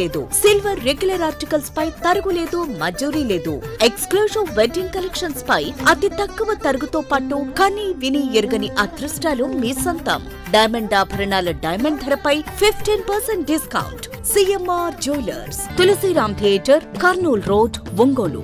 లేదు. Silver regular articles పై తరుగు లేదు మజూరీ లేదు. ఎక్స్క్లూజివ్ వెడ్డింగ్ కలెక్షన్స్ పై అతి తక్కువ తరుగుతో పాటు కని విని ఎరుగని అదృష్టాలు మీ సొంతం. డైమండ్ ఆభరణాల డైమండ్ ధరపై fifteen percent discount CMR jewellers Tulasiram theatre Kurnool road Ongole.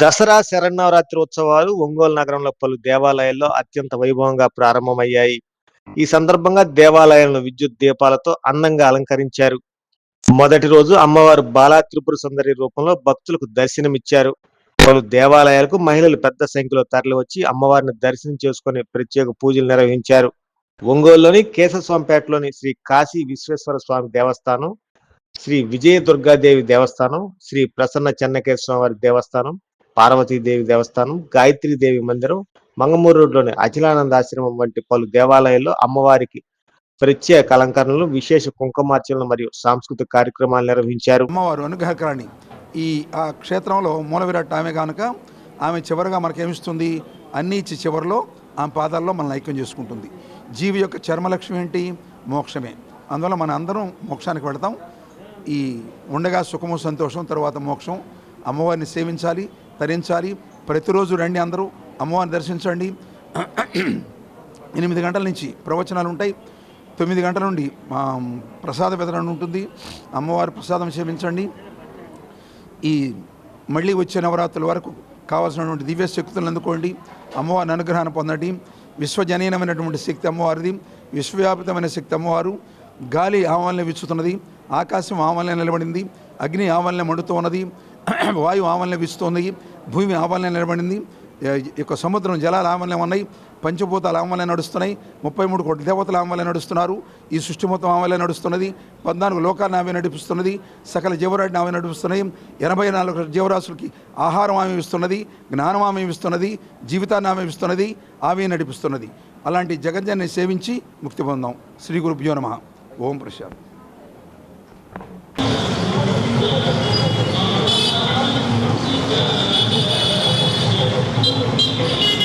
Dasara Sharannavaratri ఉత్సవాలు ఒంగోలు నగరంలో పలు దేవాలయాల్లో అత్యంత వైభవంగా ప్రారంభమయ్యాయి. ఈ సందర్భంగా దేవాలయాలను విద్యుత్ దీపాలతో అందంగా అలంకరించారు. మొదటి రోజు అమ్మవారు బాలా త్రిపుర సుందరి రూపంలో భక్తులకు దర్శనమిచ్చారు. పలు దేవాలయాలకు మహిళలు పెద్ద సంఖ్యలో తరలివచ్చి అమ్మవారిని దర్శనం చేసుకుని ప్రత్యేక పూజలు నిర్వహించారు. ఒంగోలులోని కేశవస్వామిపేటలోని శ్రీ కాశీ విశ్వేశ్వర స్వామి దేవస్థానం శ్రీ విజయ దుర్గాదేవి దేవస్థానం శ్రీ ప్రసన్న చెన్నకేశ్వర వారి దేవస్థానం పార్వతీదేవి దేవస్థానం గాయత్రీదేవి మందిరం మంగమూరు రోడ్లోని అఖిలానంద ఆశ్రమం వంటి పలు దేవాలయాల్లో అమ్మవారికి ప్రత్యేక అలంకరణలు విశేష కుంకుమార్చనలు మరియు సాంస్కృతిక కార్యక్రమాలు నిర్వహించారు. అమ్మవారు అనుగ్రహకరణి. ఈ ఆ క్షేత్రంలో మూల విరాట్ ఆమె కనుక ఆమె చివరిగా మనకేమిస్తుంది? అన్ని ఇచ్చి చివరిలో ఆమె పాదాల్లో మనల్ని ఐక్యం చేసుకుంటుంది. జీవి యొక్క చర్మలక్ష్మి ఏంటి? మోక్షమే. అందువల్ల మన అందరం మోక్షానికి వెళతాం. ఈ ఉండగా సుఖము సంతోషం తర్వాత మోక్షం. అమ్మవారిని సేవించాలి తరించాలి. ప్రతిరోజు రండి అందరూ. అమ్మవారిని దర్శించండి. ఎనిమిది గంటల నుంచి ప్రవచనాలు ఉంటాయి. తొమ్మిది గంటల నుండి ప్రసాద వితరణ ఉంటుంది. అమ్మవారి ప్రసాదం సేవించండి. ఈ మళ్ళీ వచ్చే నవరాత్రుల వరకు కావాల్సినటువంటి దివ్య శక్తులను అందుకోండి. అమ్మవారిని అనుగ్రహాన్ని పొందండి. విశ్వజనీనమైనటువంటి శక్తి అమ్మవారిది. విశ్వవ్యాపితమైన శక్తి అమ్మవారు. గాలి ఆమల్ని విచ్చుతున్నది ఆకాశం ఆమల్ని నిలబడింది. అగ్ని ఆవలనే మండుతూ ఉన్నది. వాయువు ఆమల్ని వీస్తున్నది భూమి ఆమల్ని నిలబడింది. యొక్క సముద్రం జలాలు ఆవలనే ఉన్నాయి పంచభూతాలు ఆవలనే నడుస్తున్నాయి ముప్పై మూడు కోట్ల దేవతలు ఆవలనే నడుస్తున్నారు ఈ సృష్టి మొత్తం ఆవలనే నడుస్తున్నది పద్నాలుగు లోకాన్ని ఆమె నడిపిస్తున్నది సకల జీవరాడిని ఆమె నడిపిస్తున్నాయి ఎనభై నాలుగు జీవరాశులకి ఆహారం ఆమె ఇస్తున్నది జ్ఞానం ఆమె ఇస్తున్నది జీవితాన్ని ఆమె ఇస్తున్నది ఆమె నడిపిస్తున్నది. అలాంటి జగజ్జాన్ని సేవించి ముక్తి పొందాం. శ్రీ గురుభ్యో నమ. ఓం ప్రశాంత్. Yeah. Thank you.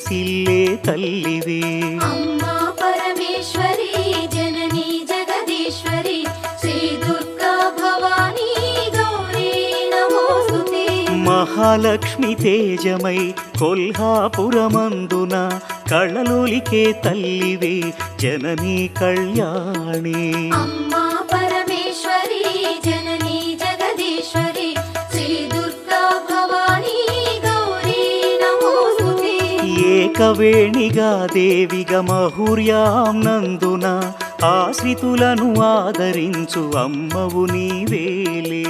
విలసిల్లే తల్లివే. అమ్మా పరమేశ్వరి జనని జగదీశ్వరి శ్రీ దుర్గా భవానీ గౌరీ నమోస్తుతే. మహాలక్ష్మి తేజమై కొల్హాపురమందున కళ్ళలోలికే తల్లివే జననీ కళ్యాణి. అమ్మా ఏకవేణిగా దేవిగా మహుర్యాం నందున ఆశ్రితులను ఆదరించు అమ్మవు నీవేలే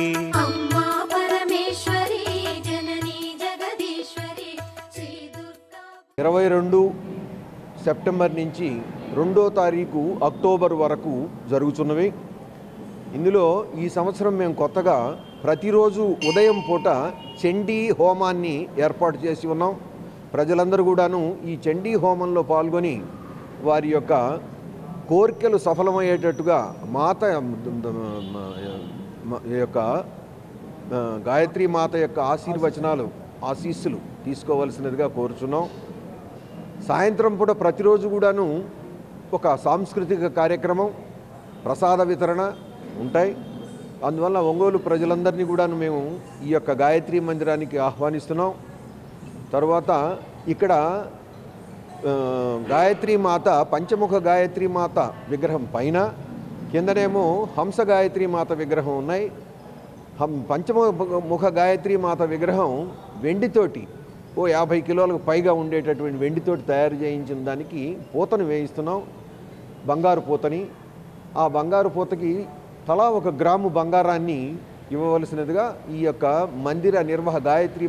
అమ్మా పరమేశ్వరి జననీ జగదీశ్వరి శ్రీ దుర్గా ఇరవై రెండు సెప్టెంబర్ నుంచి రెండో తారీఖు అక్టోబర్ వరకు జరుగుతున్నవి. ఇందులో ఈ సంవత్సరం మేము కొత్తగా ప్రతిరోజు ఉదయం పూట చండీ హోమాన్ని ఏర్పాటు చేసి ఉన్నాం. ప్రజలందరూ కూడాను ఈ చండీ హోమంలో పాల్గొని వారి యొక్క కోరికలు సఫలమయ్యేటట్టుగా మాత ఈ యొక్క గాయత్రి మాత యొక్క ఆశీర్వచనాలు ఆశీస్సులు తీసుకోవలసినదిగా కోరుచున్నాం. సాయంత్రం పూట ప్రతిరోజు కూడాను ఒక సాంస్కృతిక కార్యక్రమం ప్రసాద వితరణ ఉంటాయి. అందువల్ల ఒంగోలు ప్రజలందరినీ కూడాను మేము ఈ యొక్క గాయత్రి మందిరానికి ఆహ్వానిస్తున్నాం. తర్వాత ఇక్కడ గాయత్రీ గాయత్రి మాత పంచముఖ గాయత్రి మాత విగ్రహం పైన కిందనేమో హంస గాయత్రి మాత విగ్రహం ఉన్నాయి. హం పంచముఖ గాయత్రి మాత విగ్రహం వెండితోటి ఓ యాభై కిలోలకు పైగా ఉండేటటువంటి వెండితోటి తయారు చేయించిన దానికి పూతను వేయిస్తున్నాం బంగారు పూతని. ఆ బంగారు పూతకి తలా ఒక గ్రాము బంగారాన్ని ఇవ్వవలసినదిగా ఈ యొక్క మందిర నిర్వహ గాయత్రి